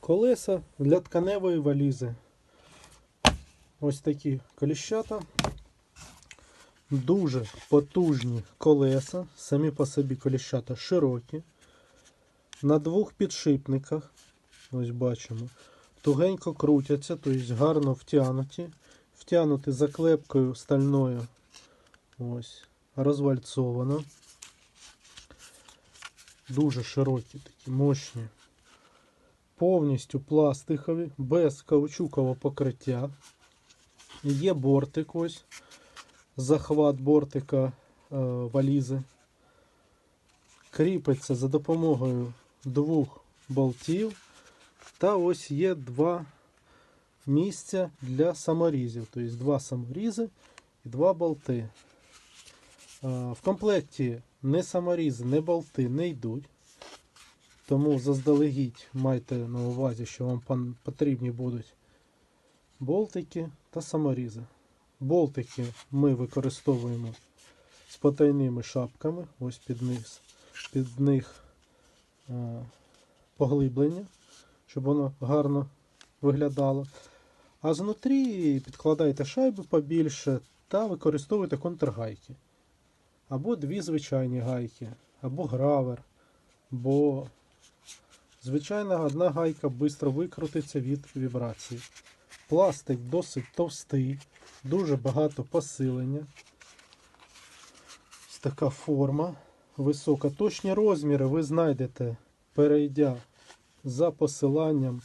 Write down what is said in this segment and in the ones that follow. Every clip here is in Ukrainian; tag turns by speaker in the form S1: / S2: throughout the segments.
S1: Колеса для тканевої валізи. Ось такі коліщата. Дуже потужні колеса. Самі по собі коліщата широкі. На двох підшипниках. Ось бачимо. Тугенько крутяться, тобто гарно втягнуті. Втягнуті заклепкою стальною. Ось. Розвальцовано. Дуже широкі, такі мощні. Повністю пластикові, без каучукового покриття. Є бортик ось. Захват бортика е, валізи. Кріпиться за допомогою двох болтів. Та ось є два місця для саморізів. Тобто два саморізи і два болти. Е, В комплекті не саморізи, не болти не йдуть. Тому заздалегідь майте на увазі, що вам потрібні будуть болтики та саморізи. Болтики ми використовуємо з потайними шапками. Ось під них, під них е, поглиблення, щоб воно гарно виглядало. А знутрі підкладайте шайби побільше та використовуйте контргайки. Або дві звичайні гайки, або гравер. Бо звичайна одна гайка швидко викрутиться від вібрації. Пластик досить товстий, дуже багато посилення. Ось така форма висока. Точні розміри ви знайдете, перейдя за посиланням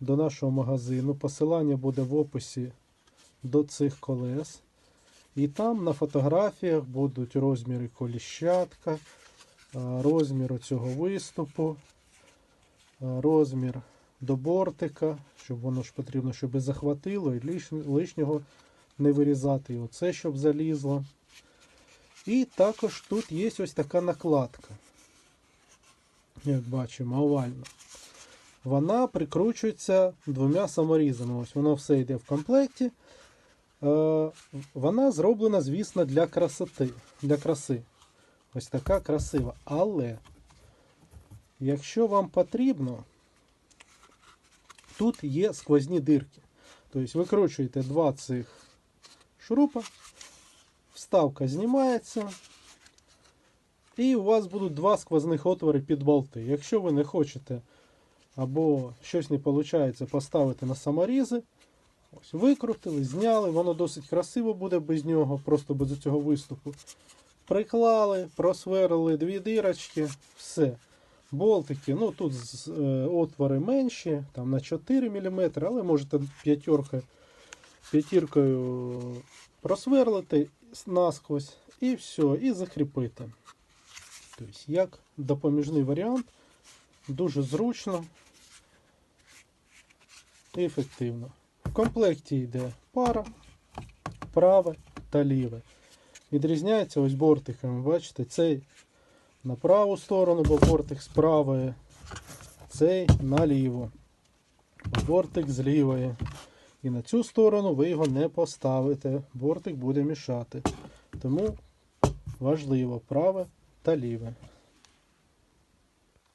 S1: до нашого магазину. Посилання буде в описі до цих колес. І там на фотографіях будуть розміри коліщатка, розмір цього виступу, розмір до бортика, щоб воно ж потрібно, щоб захватило, і лишнього не вирізати. І оце, щоб залізло. І також тут є ось така накладка. Як бачимо, овальна. Вона прикручується двома саморізами. Ось воно все йде в комплекті. Е, Вона зроблена, звісно, для красоти. Для краси. Ось така красива. Але, якщо вам потрібно, тут є сквозні дирки. Тобто викручуєте два цих шурупа, вставка знімається, і у вас будуть два сквозних отвори під болти. Якщо ви не хочете або щось не виходить поставити на саморізи, ось викрутили, зняли, воно досить красиво буде без нього, просто без цього виступу. Приклали, просверлили дві дирочки, все. Болтики, ну тут е, отвори менші, там на 4 мм, але можете п'ятіркою просверлити насквозь і все, і закріпити. Тобто, як допоміжний варіант, дуже зручно і ефективно. В комплекті йде пара, праве та ліве. Відрізняється ось бортиками, бачите, цей на праву сторону, бо бортик з цей наліво, бо бортик з. І на цю сторону ви його не поставите, бортик буде мішати. Тому важливо праве та ліве.